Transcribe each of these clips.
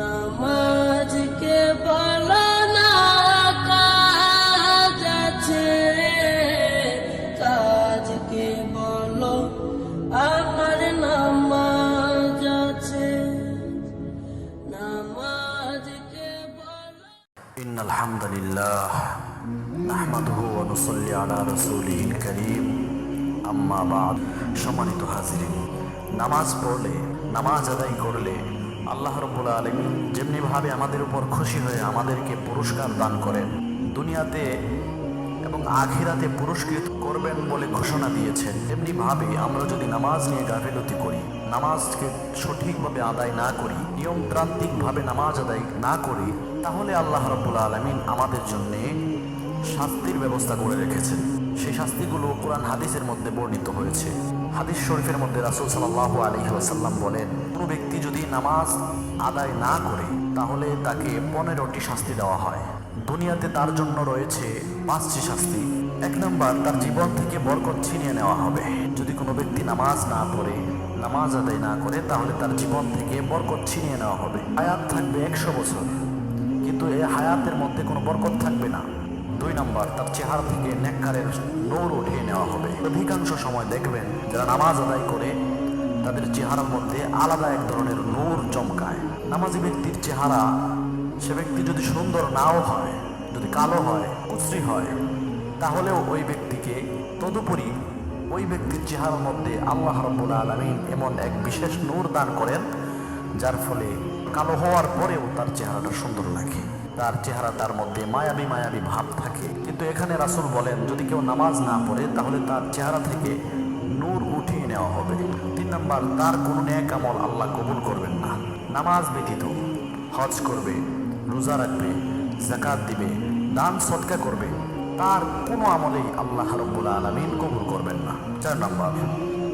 নামাজকে বলো না কাজ আছে কাজকে বলো আমার নামাজ আছে নামাজকে বলো إن الحمد لله نحمده ونصلي على رسوله الكريم আম্মা বাদ সম্মানিত হাজিরিন নামাজ পড়লে নামাজ আদায় করলে আল্লাহ রব্বুল আলমী যেমনিভাবে আমাদের উপর খুশি হয়ে আমাদেরকে পুরস্কার দান করেন, দুনিয়াতে এবং আখিরাতে পুরস্কৃত করবেন বলে ঘোষণা দিয়েছেন। তেমনিভাবে আমরা যদি নামাজ নিয়ে গাফিলতি করি, নামাজকে সঠিকভাবে আদায় না করি, নিয়মতান্ত্রিকভাবে নামাজ আদায় না করি, তাহলে আল্লাহ রব্বুল আলমিন আমাদের জন্যে শাস্তির ব্যবস্থা করে রেখেছেন। সেই শাস্তিগুলো কোরআন হাদিসের মধ্যে বর্ণিত হয়েছে। হাদিস শরীফের মধ্যে রাসুল সাল্লাহ আলহি বলেন, কোনো ব্যক্তি যদি নামাজ আদায় না করে, তাহলে তাকে পনেরোটি শাস্তি দেওয়া হয়। দুনিয়াতে তার জন্য রয়েছে পাঁচটি শাস্তি। এক নম্বর, তার জীবন থেকে বরকত ছিনিয়ে নেওয়া হবে। যদি কোনো ব্যক্তি নামাজ না পড়ে, নামাজ আদায় না করে, তাহলে তার জীবন থেকে বরকত ছিনিয়ে নেওয়া হবে। হায়াত থাকবে একশো বছর। কিন্তু এই হায়াতের মধ্যে কোনো বরকত থাকবে না। দুই নম্বর, তার চেহারা থেকে নেককারের নৌর উঠিয়ে নেওয়া হবে। অধিকাংশ সময় দেখবেন, যারা নামাজ আদায় করে, তাদের চেহারার মধ্যে আলাদা এক ধরনের নূর চমকায়। নামাজি ব্যক্তির চেহারা, সে ব্যক্তি যদি সুন্দর নাও হয়, যদি কালো হয় কুশ্রী হয়, তাহলেও ওই ব্যক্তিকে তদুপরি ওই ব্যক্তির চেহারার মধ্যে আল্লাহ রব্বুল আলমিন এমন এক বিশেষ নূর দান করেন, যার ফলে কালো হওয়ার পরেও তার চেহারাটা সুন্দর লাগে। তার চেহারা তার মধ্যে মায়াবী মায়াবী ভাব থাকে। কিন্তু এখানে রাসুল বলেন, যদি কেউ নামাজ না পড়ে, তাহলে তার চেহারা থেকে নূর উঠিয়ে নেওয়া হবে। তিন নম্বর, তার কোনো ন্যাক আমল আল্লাহ কবুল করবেন না। নামাজ ব্যতীত, হজ করবে, রোজা রাখবে জাকাত দিবে, দান সৎকা করবে, তার কোনো আমলেই আল্লাহ রব্বুল আলমিন কবুল করবেন না। চার নম্বর,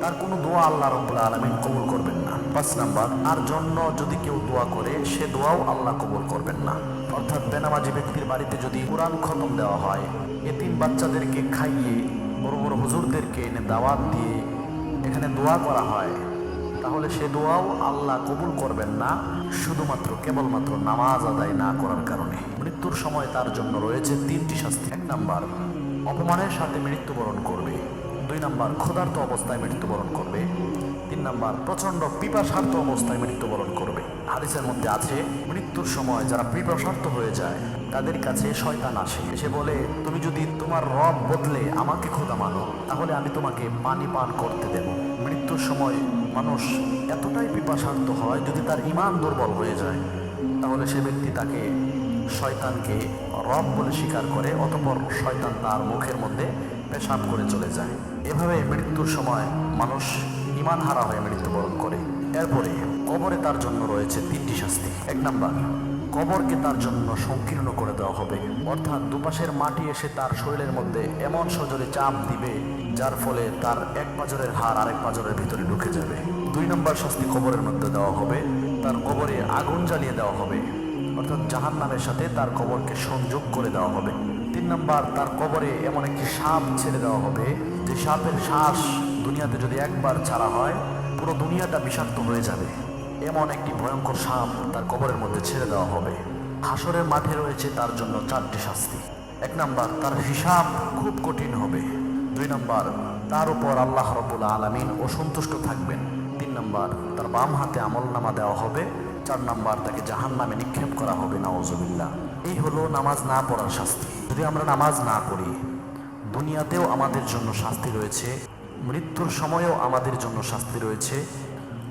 তার কোনো দোয়া আল্লাহ রব্বুল আলমিন কবুল করবেন না। পাঁচ নাম্বার তার জন্য যদি কেউ দোয়া করে, সে দোয়াও আল্লাহ কবুল করবেন না। অর্থাৎ বেনামাজি ব্যক্তির বাড়িতে যদি কোরআন খতম দেওয়া হয়, এতিম বাচ্চাদেরকে খাইয়ে, বড় বড় হুজুরদেরকে এনে দাওয়াত দিয়ে এখানে দোয়া করা হয়, তাহলে সে দোয়াও আল্লাহ কবুল করবেন না, শুধুমাত্র, কেবলমাত্র নামাজ আদায় না করার কারণে। মৃত্যুর সময় তার জন্য রয়েছে তিনটি শাস্তি। এক নাম্বার, অপমানের সাথে মৃত্যুবরণ করবে। দুই নাম্বার, ক্ষুধার্ত অবস্থায় মৃত্যুবরণ করবে। তিন নাম্বার, প্রচণ্ড পিপাসার্থ অবস্থায় মৃত্যুবরণ করবে। হাদিসের মধ্যে আছে, মৃত্যুর সময় যারা পিপাসার্থ হয়ে যায়, তাদের কাছে শয়তান আসে। এসে বলে, তুমি যদি তোমার রব বদলে আমাকে খোদা মানো, তাহলে আমি তোমাকে পানি পান করতে দেব। মৃত্যুর সময় মানুষ এতটাই পিপাসার্থ হয় যদি তার ইমান দুর্বল হয়ে যায়। তাহলে সে ব্যক্তি তাকে শয়তানকে রব বলে স্বীকার করে, অতপর শয়তান তার মুখের মধ্যে পেশাব করে চলে যায়। এভাবে মৃত্যুর সময় মানুষ ইমান হারা হয়ে মৃত্যুবরণ করে। এরপরে কবরে তার জন্য রয়েছে তিনটি শাস্তি। এক নাম্বার, কবরকে তার জন্য সংকীর্ণ করে দেওয়া হবে। অর্থাৎ দুপাশের মাটি এসে তার শরীরের মধ্যে এমন সজোরে চাপ দিবে, যার ফলে তার এক পাজরের হার আরেক পাজরের ভিতরে ঢুকে যাবে। দুই নম্বর শাস্তি কবরের মধ্যে দেওয়া হবে। তার কবরে আগুন জ্বালিয়ে দেওয়া হবে। অর্থাৎ জাহান নামের সাথে তার কবরকে সংযোগ করে দেওয়া হবে। তিন নম্বর, তার কবরে এমন একটি সাপ ছেড়ে দেওয়া হবে, যে সাপের শ্বাস দুনিয়াতে যদি একবার ছাড়া হয়, পুরো দুনিয়াটা বিষাক্ত হয়ে যাবে। এমন একটি ভয়ঙ্কর সাপ তার কবরের মধ্যে ছেড়ে দেওয়া হবে। হাসরের মাঠে রয়েছে তার জন্য চারটি শাস্তি। এক নাম্বার, তার হিসাব খুব কঠিন হবে। দুই নাম্বার, তার উপর আল্লাহ রবুল আলমিন অসন্তুষ্ট থাকবেন। তিন নাম্বার, তার বাম হাতে আমল নামা দেওয়া হবে। চার নাম্বার, তাকে জাহান নামে নিক্ষেপ করা হবে নওয়াজবিল্লা এই হলো নামাজ না পড়ার শাস্তি। যদি আমরা নামাজ না পড়ি, দুনিয়াতেও আমাদের জন্য শাস্তি রয়েছে মৃত্যুর সময়েও আমাদের জন্য শাস্তি রয়েছে,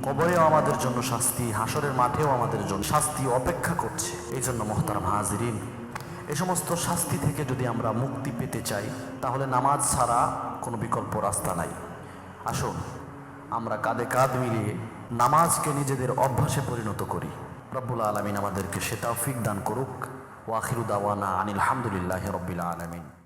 কবরেও আমাদের জন্য শাস্তি, হাসরের মাঠেও আমাদের জন্য শাস্তি অপেক্ষা করছে। এই জন্য মহতারাম হাজিরিন, এ সমস্ত শাস্তি থেকে যদি আমরা মুক্তি পেতে চাই, তাহলে নামাজ ছাড়া কোনো বিকল্প রাস্তা নাই। আসুন, আমরা কাঁধে কাঁধ মিলিয়ে নামাজকে নিজেদের অভ্যাসে পরিণত করি। রব্বুল আলমিন আমাদেরকে সেটাও ফিক দান করুক। ওয়াখিরুদাওয়ানা আনিল হামদুলিল্লাহ রব্বিল আলমিন।